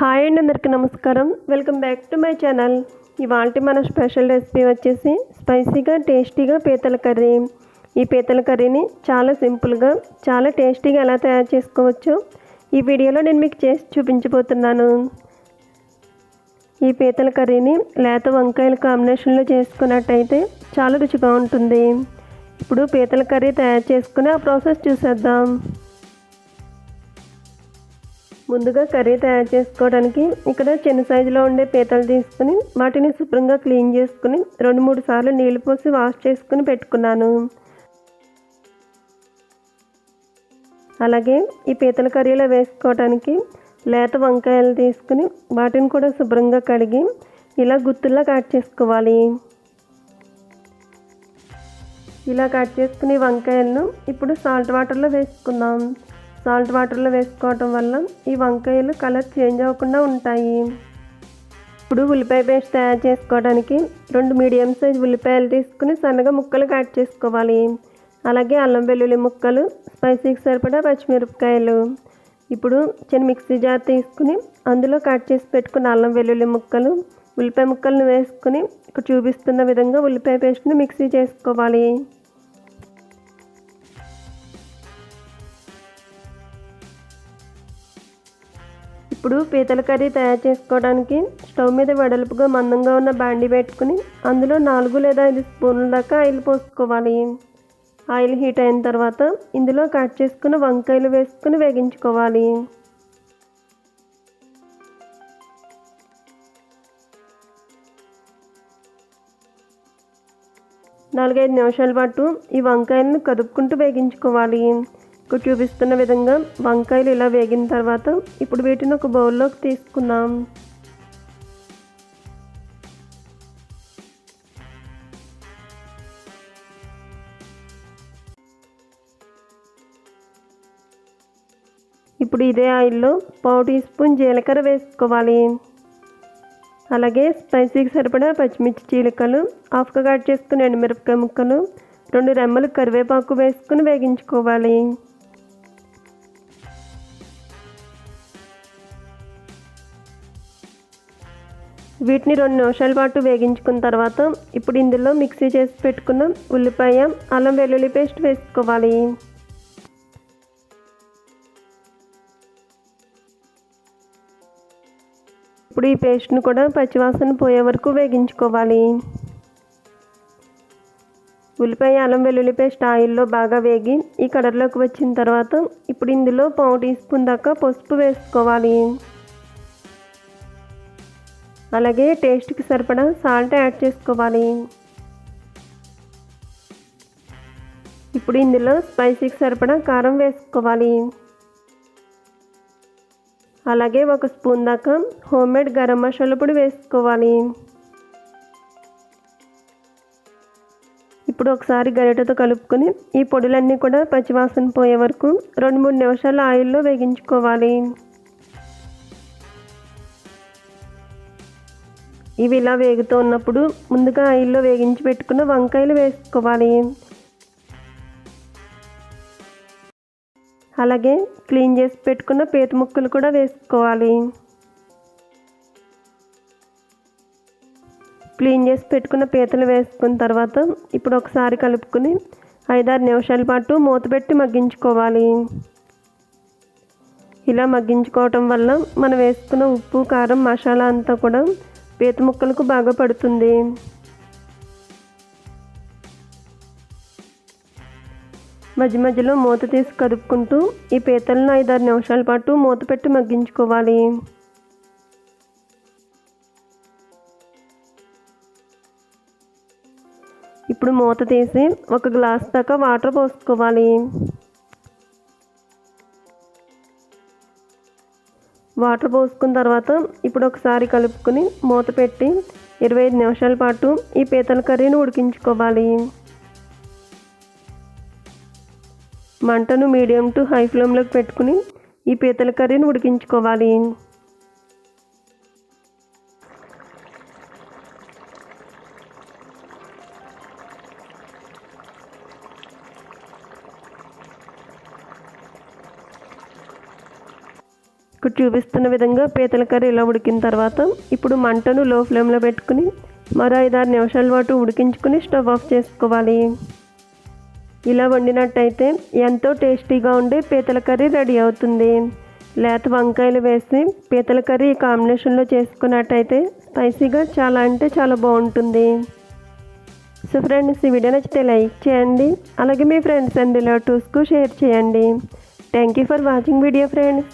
Hi అందరికీ నమస్కారం. Welcome back to my channel ఇవాళ మన స్పెషల్ రెసిపీ వచ్చేసి స్పైసీగా టేస్టీగా పీతల కర్రీ. ఈ పీతల కర్రీని చాలా సింపుల్గా చాలా టేస్టీగా ఎలా తయారు చేసుకోవచ్చో ఈ వీడియోలో నేను మీకు చేసి చూపించబోతున్నాను. ఈ పీతల కర్రీని లేత వంకాయల కాంబినేషన్లో చేసుకున్నట్టయితే చాలా రుచిగా ఉంటుంది. ఇప్పుడు పీతల కర్రీ తయారు చేసుకుని ఆ ప్రాసెస్ చూసేద్దాం. ముందుగా కర్రీ తయారు చేసుకోవడానికి ఇక్కడ చిన్న సైజులో ఉండే పీతలు తీసుకుని వాటిని శుభ్రంగా క్లీన్ చేసుకుని రెండు మూడు సార్లు నీళ్ళు పోసి వాష్ చేసుకుని పెట్టుకున్నాను. అలాగే ఈ పీతల కర్రీలో వేసుకోవడానికి లేత వంకాయలు తీసుకుని వాటిని కూడా శుభ్రంగా కడిగి ఇలా గుత్తుల్లా కట్ చేసుకోవాలి. ఇలా కట్ చేసుకుని వంకాయలను ఇప్పుడు సాల్ట్ వాటర్లో వేసుకుందాం. సాల్ట్ వాటర్లో వేసుకోవటం వల్ల ఈ వంకాయలు కలర్ చేంజ్ అవ్వకుండా ఉంటాయి. ఇప్పుడు ఉల్లిపాయ పేస్ట్ తయారు చేసుకోవడానికి రెండు మీడియం సైజ్ ఉల్లిపాయలు తీసుకుని సన్నగా ముక్కలు కట్ చేసుకోవాలి. అలాగే అల్లం వెల్లుల్లి ముక్కలు స్పైసీకి సరిపడా పచ్చిమిరపకాయలు. ఇప్పుడు చిన్న మిక్సీ జార్ తీసుకుని అందులో కట్ చేసి పెట్టుకున్న అల్లం వెల్లుల్లి ముక్కలు ఉల్లిపాయ ముక్కలను వేసుకుని ఇక్కడ చూపిస్తున్న విధంగా ఉల్లిపాయ పేస్ట్ని మిక్సీ చేసుకోవాలి. ఇప్పుడు పీతల కర్రీ తయారు చేసుకోవడానికి స్టవ్ మీద వెడల్పుగా మందంగా ఉన్న బాండి పెట్టుకుని అందులో నాలుగు లేదా ఐదు స్పూన్ల దాకా ఆయిల్ పోసుకోవాలి. ఆయిల్ హీట్ అయిన తర్వాత ఇందులో కట్ చేసుకున్న వంకాయలు వేసుకుని వేగించుకోవాలి. నాలుగైదు నిమిషాల పాటు ఈ వంకాయలను కదుపుకుంటూ వేగించుకోవాలి. చూపిస్తున్న విధంగా వంకాయలు ఇలా వేగిన తర్వాత ఇప్పుడు వీటిని ఒక బౌల్లోకి తీసుకుందాం. ఇప్పుడు ఇదే ఆయిల్లో పావు టీ స్పూన్ జీలకర్ర వేసుకోవాలి. అలాగే స్పైసీకి సరిపడా పచ్చిమిర్చి చీలికలు హాఫ్గా కట్ చేసుకుని ఎండుమిరపకాయ ముక్కలు రెండు రెమ్మలు కరివేపాకు వేసుకుని వేగించుకోవాలి. వీటిని రెండు నిమిషాల పాటు వేగించుకున్న తర్వాత ఇప్పుడు ఇందులో మిక్సీ చేసి పెట్టుకున్న ఉల్లిపాయ అల్లం వెల్లుల్లి పేస్ట్ వేసుకోవాలి. ఇప్పుడు ఈ పేస్ట్ను కూడా పచ్చివాసన పోయే వరకు వేగించుకోవాలి. ఉల్లిపాయ అల్లం వెల్లుల్లి పేస్ట్ ఆయిల్లో బాగా వేగి ఈ కలర్లోకి వచ్చిన తర్వాత ఇప్పుడు ఇందులో పావు టీ స్పూన్ దాకా పసుపు వేసుకోవాలి. అలాగే టేస్ట్కి సరిపడా సాల్ట్ యాడ్ చేసుకోవాలి. ఇప్పుడు ఇందులో స్పైసీకి సరిపడా కారం వేసుకోవాలి. అలాగే ఒక స్పూన్ దాకా హోమ్మేడ్ గరం మసాలా పొడి వేసుకోవాలి. ఇప్పుడు ఒకసారి గరిటెతో కలుపుకొని ఈ పొడులన్నీ కూడా పచ్చివాసన పోయే వరకు రెండు మూడు నిమిషాలు ఆయిల్లో వేగించుకోవాలి. ఇవి ఇలా వేగుతూ ఉన్నప్పుడు ముందుగా ఆయిల్లో వేగించి పెట్టుకున్న వంకాయలు వేసుకోవాలి. అలాగే క్లీన్ చేసి పెట్టుకున్న పీత ముక్కలు కూడా వేసుకోవాలి. క్లీన్ చేసి పెట్టుకున్న పీతలు వేసుకున్న తర్వాత ఇప్పుడు ఒకసారి కలుపుకొని ఐదారు నిమిషాల పాటు మూత పెట్టి మగ్గించుకోవాలి. ఇలా మగ్గించుకోవటం వల్ల మనం వేసుకున్న ఉప్పు కారం మసాలా అంతా కూడా పీత ముక్కలకు బాగా పడుతుంది. మధ్య మధ్యలో మూత తీసి కదుపుకుంటూ ఈ పీతలను ఐదారు నిమిషాల పాటు మూత పెట్టి మగ్గించుకోవాలి. ఇప్పుడు మూత తీసి ఒక గ్లాస్ దాకా వాటర్ పోసుకోవాలి. వాటర్ పోసుకున్న తర్వాత ఇప్పుడు ఒకసారి కలుపుకొని మూత పెట్టి ఇరవై ఐదు నిమిషాల పాటు ఈ పీతల కర్రీని ఉడికించుకోవాలి. మంటను మీడియం టు హై ఫ్లేమ్లోకి పెట్టుకుని ఈ పీతల కర్రీని ఉడికించుకోవాలి. ఇక్కడ చూపిస్తున్న విధంగా పీతల కర్రీ ఇలా ఉడికిన తర్వాత ఇప్పుడు మంటను లో ఫ్లేమ్లో పెట్టుకుని మరో ఐదారు నిమిషాల పాటు ఉడికించుకుని స్టవ్ ఆఫ్ చేసుకోవాలి. ఇలా వండినట్టయితే ఎంతో టేస్టీగా ఉండే పీతల కర్రీ రెడీ అవుతుంది. లేత వంకాయలు వేసి పీతల కర్రీ కాంబినేషన్లో చేసుకున్నట్టయితే స్పైసీగా చాలా అంటే చాలా బాగుంటుంది. సో ఫ్రెండ్స్ ఈ వీడియో నచ్చితే లైక్ చేయండి. అలాగే మీ ఫ్రెండ్స్ అండ్ రిలేటివ్స్కు షేర్ చేయండి. Thank you for watching video friends.